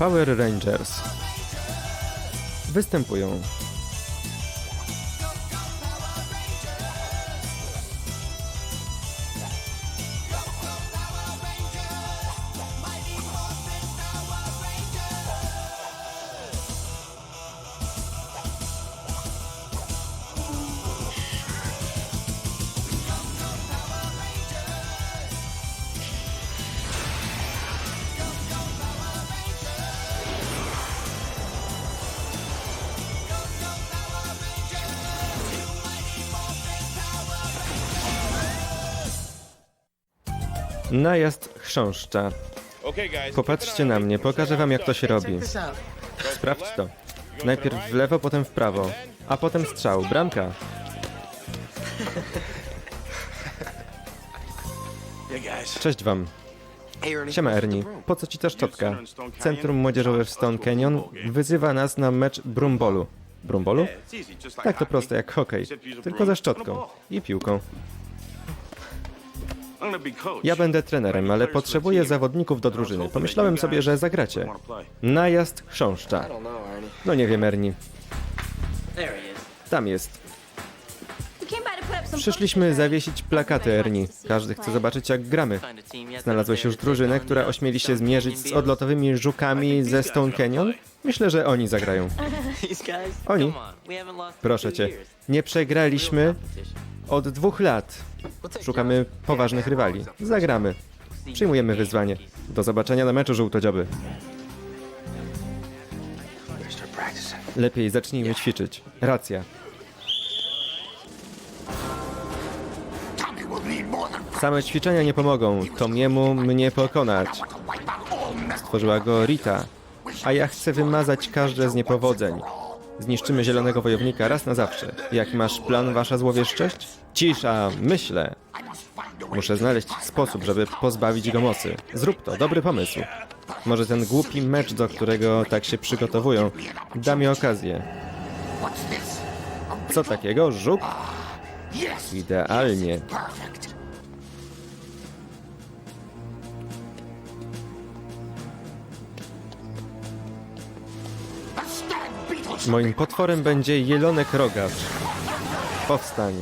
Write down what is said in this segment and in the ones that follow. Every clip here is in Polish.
Power Rangers. Występują najazd chrząszcza. Popatrzcie na mnie, pokażę wam jak to się robi. Sprawdź to. Najpierw w lewo, potem w prawo, a potem strzał. Bramka. Cześć wam. Siema Ernie. Po co ci ta szczotka? Centrum Młodzieżowe w Stone Canyon wyzywa nas na mecz Brumbolu. Brumbolu? Tak to proste jak hokej, tylko ze szczotką i piłką. Ja będę trenerem, ale potrzebuję zawodników do drużyny. Pomyślałem sobie, że zagracie. Najazd chrząszcza. No nie wiem, Ernie. Tam jest. Przyszliśmy zawiesić plakaty, Ernie. Każdy chce zobaczyć, jak gramy. Znalazłeś już drużynę, która ośmieli się zmierzyć z odlotowymi żukami ze Stone Canyon? Myślę, że oni zagrają. Oni? Proszę cię, nie przegraliśmy od dwóch lat. Szukamy poważnych rywali. Zagramy. Przyjmujemy wyzwanie. Do zobaczenia na meczu żółtodzioby. Lepiej zacznijmy ćwiczyć. Racja. Same ćwiczenia nie pomogą. Tomiemu mnie pokonać. Stworzyła go Rita. A ja chcę wymazać każde z niepowodzeń. Zniszczymy zielonego wojownika raz na zawsze. Jak masz plan, wasza złowieszczość? Cisza, myślę. Muszę znaleźć sposób, żeby pozbawić go mocy. Zrób to, dobry pomysł. Może ten głupi mecz, do którego tak się przygotowują, da mi okazję. Co takiego? Żuk? Idealnie. Moim potworem będzie jelonek rogacz. Powstań.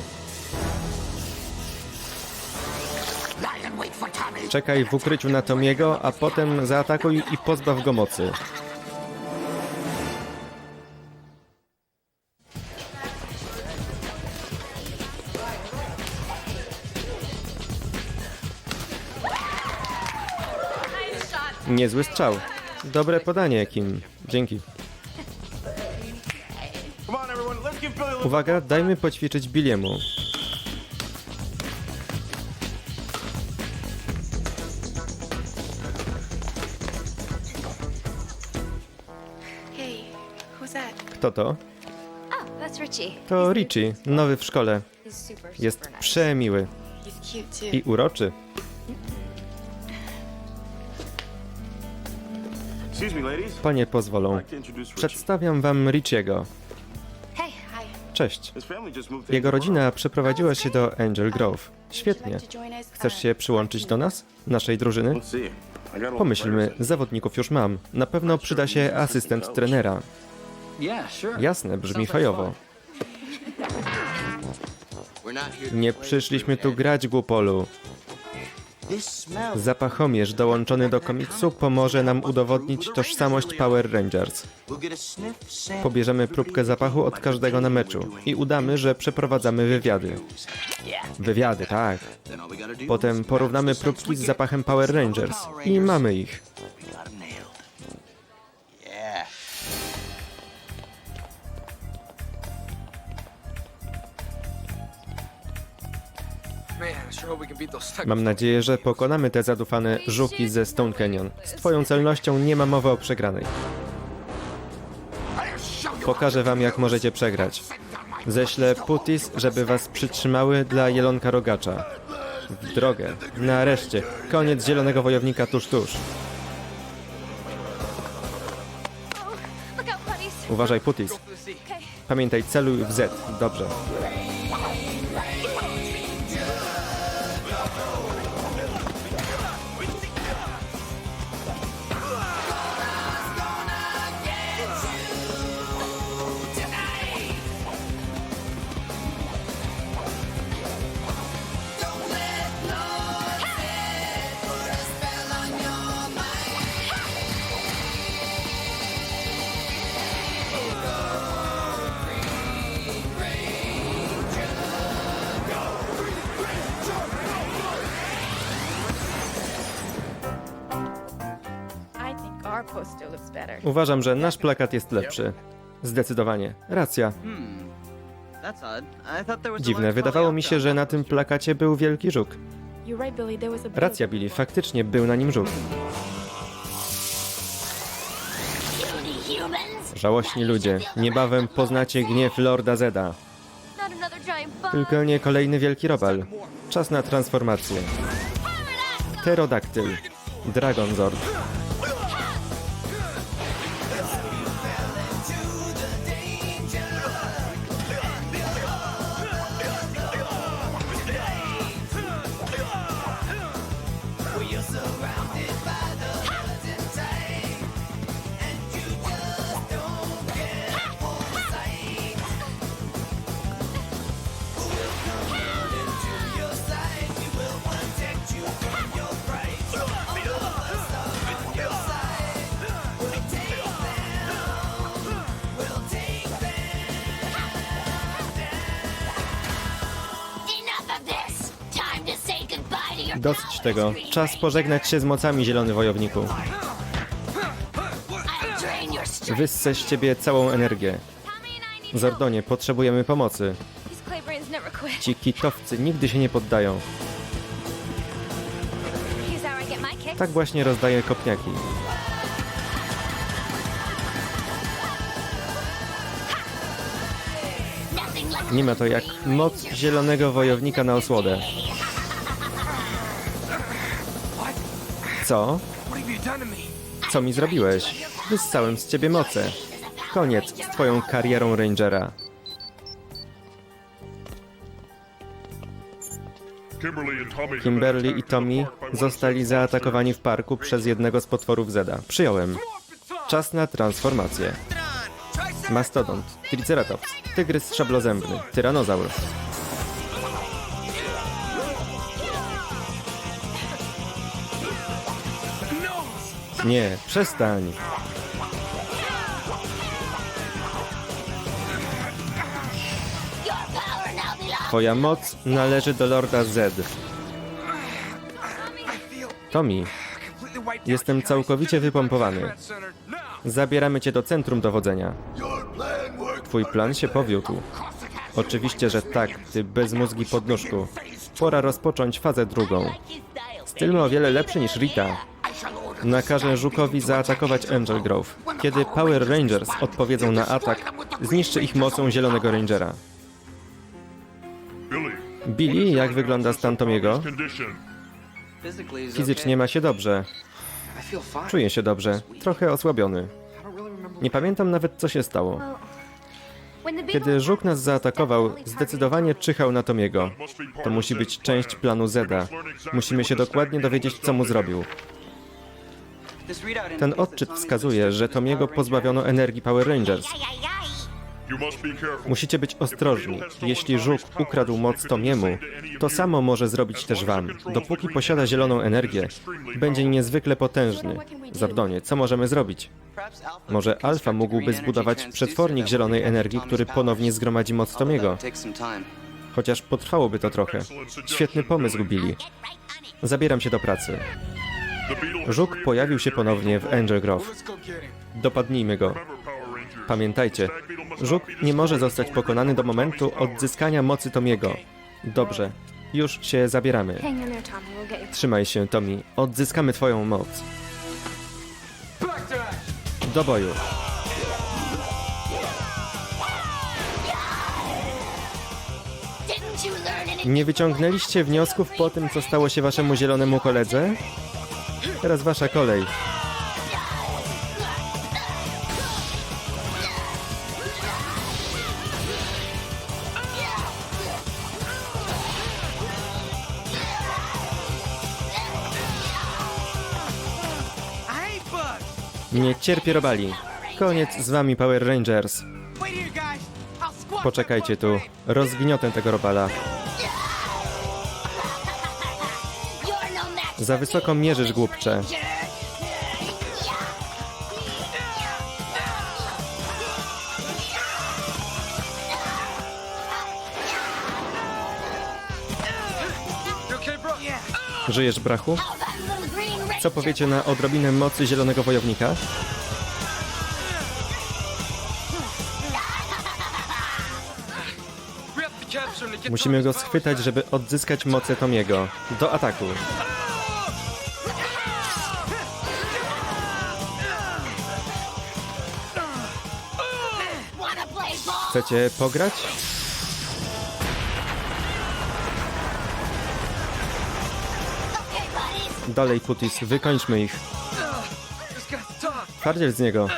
Czekaj w ukryciu na Tomiego, a potem zaatakuj i pozbaw go mocy. Niezły strzał. Dobre podanie, Kim. Dzięki. Uwaga, dajmy poćwiczyć Billiemu. Hey, who's that? Kto to? Oh, that's Richie. To Richie, nowy w szkole. He's super, Jest nice. przemiły He's cute too. i uroczy. Panie pozwolą. Przedstawiam wam Richiego. Cześć. Jego rodzina przeprowadziła się do Angel Grove. Świetnie. Chcesz się przyłączyć do nas? Naszej drużyny? Pomyślmy, zawodników już mam. Na pewno przyda się asystent trenera. Jasne, brzmi fajowo. Nie przyszliśmy tu grać, głupolu. Zapachomierz dołączony do komiksu pomoże nam udowodnić tożsamość Power Rangers. Pobierzemy próbkę zapachu od każdego na meczu i udamy, że przeprowadzamy wywiady. Wywiady, tak. Potem porównamy próbki z zapachem Power Rangers i mamy ich. Mam nadzieję, że pokonamy te zadufane żuki ze Stone Canyon. Z twoją celnością nie ma mowy o przegranej. Pokażę wam, jak możecie przegrać. Ześlę putis, żeby was przytrzymały dla jelonka rogacza. W drogę. Nareszcie. Koniec zielonego wojownika tuż, tuż. Uważaj, putis. Pamiętaj, celuj w Z. Dobrze. Uważam, że nasz plakat jest lepszy. Zdecydowanie. Racja. A Dziwne, wydawało mi się, że na tym plakacie był wielki żuk. Racja, Billy, faktycznie był na nim żuk. Żałośni ludzie, niebawem poznacie gniew Lorda Zeda. Tylko nie kolejny wielki robal. Czas na transformację. Pterodaktyl. Dragonzord. Dosyć tego. Czas pożegnać się z mocami, zielony wojowniku. Wyssę z ciebie całą energię. Zordonie, potrzebujemy pomocy. Ci kitowcy nigdy się nie poddają. Tak właśnie rozdaje kopniaki. Nie ma to jak moc zielonego wojownika na osłodę. Co? Co mi zrobiłeś? Wyssałem z ciebie moce. Koniec z twoją karierą Rangera. Kimberly i Tommy zostali zaatakowani w parku przez jednego z potworów Zeda. Przyjąłem. Czas na transformację. Mastodont, Triceratops, tygrys szablozębny, tyranozaur. Nie, przestań. Twoja moc należy do Lorda Z. Tommy, jestem całkowicie wypompowany. Zabieramy cię do centrum dowodzenia. Twój plan się powiódł. Oczywiście, że tak, ty bezmózgi podnóżku. Pora rozpocząć fazę drugą. Styl ma o wiele lepszy niż Rita. Nakażę Żukowi zaatakować Angel Grove. Kiedy Power Rangers odpowiedzą na atak, zniszczy ich mocą Zielonego Rangera. Billy, jak wygląda stan Tomiego? Fizycznie ma się dobrze. Czuję się dobrze, trochę osłabiony. Nie pamiętam nawet, co się stało. Kiedy żuk nas zaatakował, zdecydowanie czyhał na Tomiego. To musi być część planu Zeda. Musimy się dokładnie dowiedzieć, co mu zrobił. Ten odczyt wskazuje, że to Tomiego pozbawiono energii Power Rangers. Musicie być ostrożni. Jeśli żuk ukradł moc Tomiemu, to samo może zrobić też wam. Dopóki posiada zieloną energię, będzie niezwykle potężny. Zardonie, co możemy zrobić? Może Alfa mógłby zbudować przetwornik zielonej energii, który ponownie zgromadzi moc Tomiego. Chociaż potrwałoby to trochę. Świetny pomysł, Billy. Zabieram się do pracy. Żuk pojawił się ponownie w Angel Grove. Dopadnijmy go. Pamiętajcie, Żuk nie może zostać pokonany do momentu odzyskania mocy Tomiego. Dobrze, już się zabieramy. Trzymaj się, Tommy. Odzyskamy twoją moc. Do boju. Nie wyciągnęliście wniosków po tym, co stało się waszemu zielonemu koledze? Teraz wasza kolej. Nie cierpię robali. Koniec z wami Power Rangers. Poczekajcie tu. Rozgniotę tego robala. Za wysoko mierzysz, głupcze. Żyjesz, brachu? Co powiecie na odrobinę mocy Zielonego Wojownika? Musimy go schwytać, żeby odzyskać moce Tomiego. Do ataku. Chcecie pograć? Dalej, Putis, wykończmy ich. Twardziel z niego.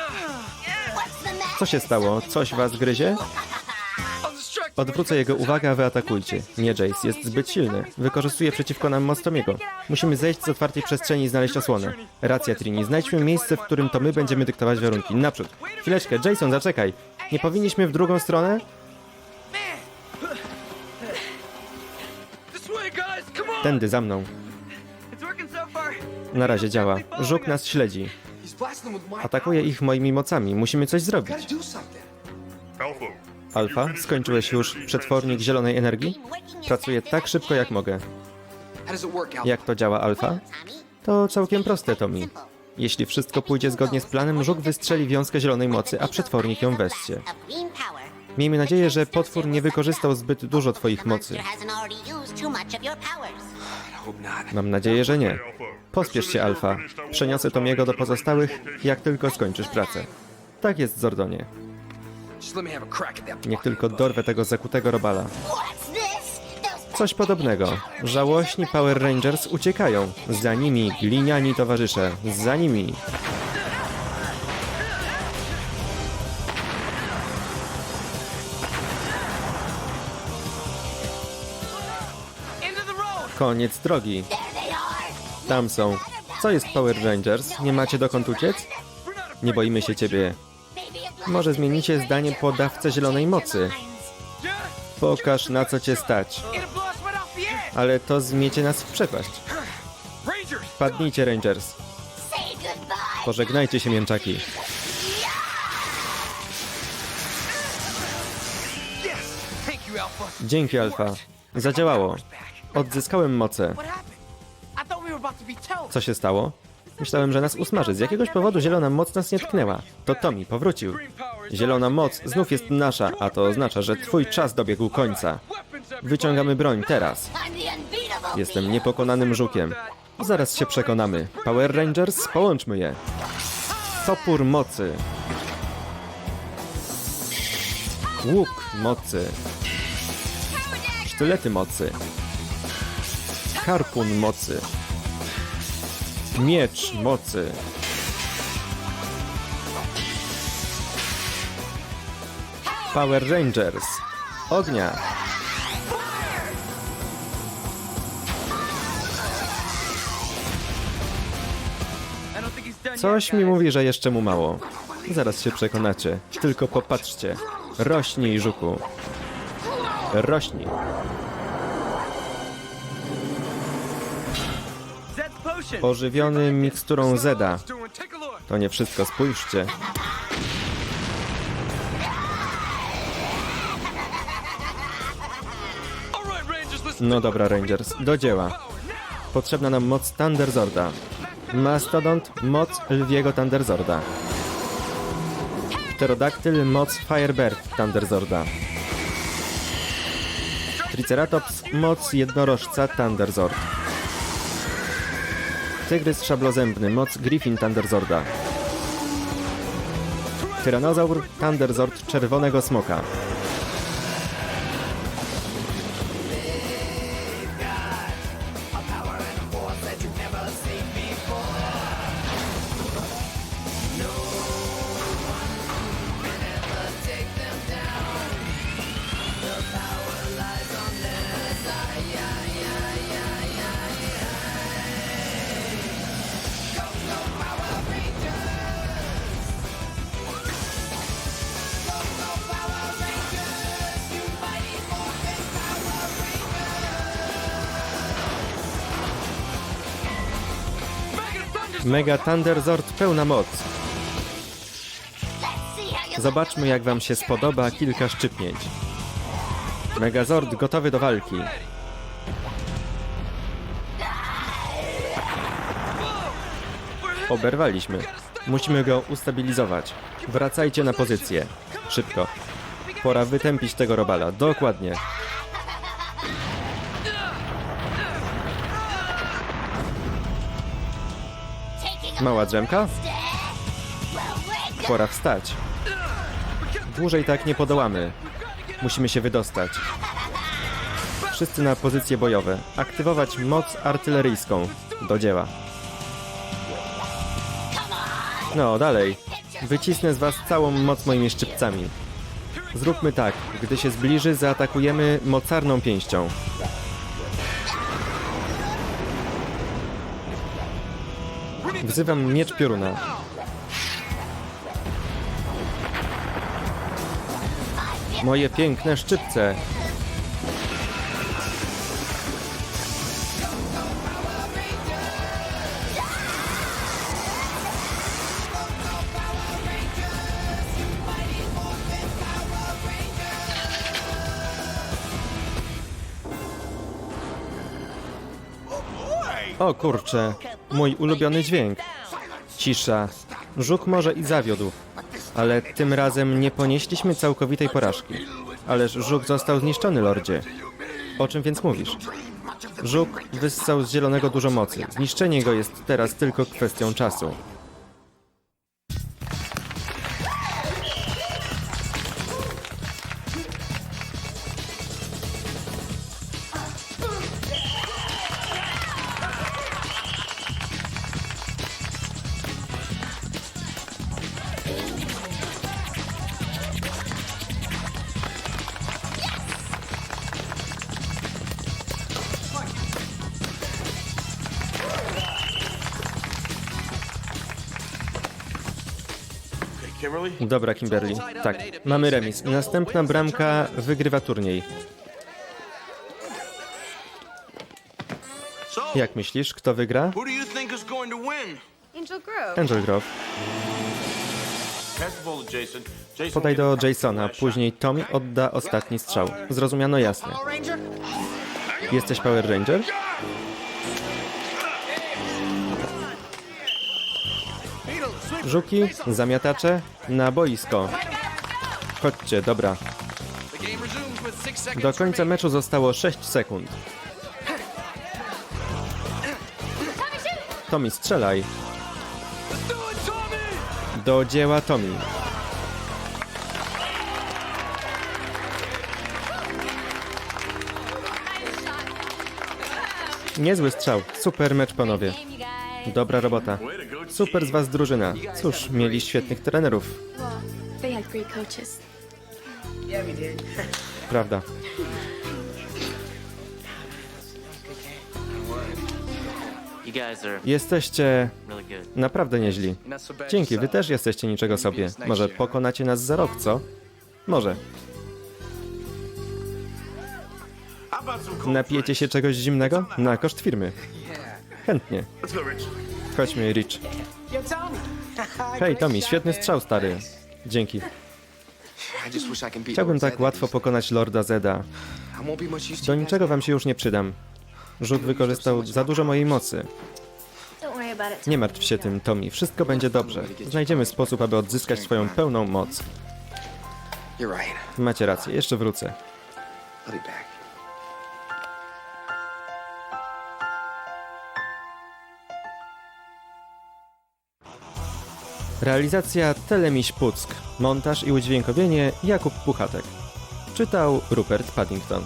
Co się stało? Coś was gryzie? Odwrócę jego uwagę, a wy atakujcie. Nie, Jace, jest zbyt silny. Wykorzystuje przeciwko nam moc Tomiego. Musimy zejść z otwartej przestrzeni i znaleźć osłonę. Racja, Trini. Znajdźmy miejsce, w którym to my będziemy dyktować warunki. Naprzód. Chwileczkę, Jason, zaczekaj. Nie powinniśmy w drugą stronę? Tędy, za mną. Na razie działa. Żuk nas śledzi. Atakuje ich moimi mocami. Musimy coś zrobić. Alfa, skończyłeś już przetwornik zielonej energii? Pracuję tak szybko jak mogę. Jak to działa Alfa? To całkiem proste, Tommy. Jeśli wszystko pójdzie zgodnie z planem, żuk wystrzeli wiązkę zielonej mocy, a przetwornik ją power. Miejmy nadzieję, że potwór nie wykorzystał zbyt dużo twoich mocy. Mam nadzieję, że nie. Pospiesz się, Alfa. Przeniosę Tomiego do pozostałych, jak tylko skończysz pracę. Tak jest, Zordonie. Niech tylko dorwę tego zakutego robala. Coś podobnego. Żałośni Power Rangers uciekają. Za nimi gliniani towarzysze. Za nimi. Koniec drogi. Tam są. Co jest Power Rangers? Nie macie dokąd uciec? Nie boimy się ciebie. Może zmienicie zdanie po dawce zielonej mocy. Pokaż na co cię stać. Ale to zmiecie nas w przepaść. Padnijcie, Rangers. Pożegnajcie się, mięczaki. Dzięki, Alfa. Zadziałało. Odzyskałem moce. Co się stało? Myślałem, że nas usmaży. Z jakiegoś powodu zielona moc nas nie tknęła. To Tommy powrócił. Zielona moc znów jest nasza, a to oznacza, że twój czas dobiegł końca. Wyciągamy broń teraz. Jestem niepokonanym żukiem. Zaraz się przekonamy. Power Rangers, połączmy je. Topór mocy. Łuk mocy. Sztylety mocy. Harpun mocy. Miecz mocy. Power Rangers. Ognia. Coś mi mówi, że jeszcze mu mało. Zaraz się przekonacie. Tylko popatrzcie. Rośnij, żuku. Rośnij. Ożywiony miksturą Zeda. To nie wszystko, spójrzcie. No dobra, Rangers, do dzieła. Potrzebna nam moc Thunderzorda. Mastodont, moc Lwiego Thunderzorda. Pterodaktyl, moc Firebird Thunderzorda. Triceratops, moc jednorożca Thunderzord. Tygrys szablozębny, moc Griffin Thunderzorda. Tyranozaur, Thunderzord czerwonego smoka. Mega Thunderzord pełna moc. Zobaczmy jak wam się spodoba kilka szczypnięć. Megazord gotowy do walki. Oberwaliśmy. Musimy go ustabilizować. Wracajcie na pozycję. Szybko. Pora wytępić tego robala. Dokładnie. Mała drzemka? Pora wstać. Dłużej tak nie podołamy. Musimy się wydostać. Wszyscy na pozycje bojowe. Aktywować moc artyleryjską. Do dzieła. No, dalej. Wycisnę z was całą moc moimi szczypcami. Zróbmy tak. Gdy się zbliży, zaatakujemy mocarną pięścią. Wzywam miecz pioruna. Moje piękne szczypce. O kurczę, mój ulubiony dźwięk. Cisza. Żuk może i zawiódł, ale tym razem nie ponieśliśmy całkowitej porażki. Ależ żuk został zniszczony, lordzie. O czym więc mówisz? Żuk wyssał z zielonego dużo mocy. Zniszczenie go jest teraz tylko kwestią czasu. Dobra, Kimberly. Tak, mamy remis. Następna bramka wygrywa turniej. Jak myślisz, kto wygra? Angel Grove. Podaj do Jasona, później Tommy odda ostatni strzał. Zrozumiano jasne. Jesteś Power Ranger? Żuki, zamiatacze, na boisko. Chodźcie, dobra. Do końca meczu zostało 6 sekund. Tommy, strzelaj. Do dzieła Tommy. Niezły strzał. Super mecz, panowie. Dobra robota. Super z was drużyna. Cóż, mieli świetnych trenerów. Prawda. Jesteście naprawdę nieźli. Dzięki, wy też jesteście niczego sobie. Może pokonacie nas za rok, co? Może. Napijecie się czegoś zimnego? Na koszt firmy. Chętnie. Chodźmy, Rich. Hej, Tommy, świetny strzał, stary. Dzięki. Chciałbym tak łatwo pokonać Lorda Zeda. Do niczego wam się już nie przydam. Rzut wykorzystał za dużo mojej mocy. Nie martw się tym, Tommy. Wszystko będzie dobrze. Znajdziemy sposób, aby odzyskać swoją pełną moc. Macie rację, jeszcze wrócę. Realizacja Telemiś Puck. Montaż i udźwiękowienie Jakub Puchatek. Czytał Rupert Paddington.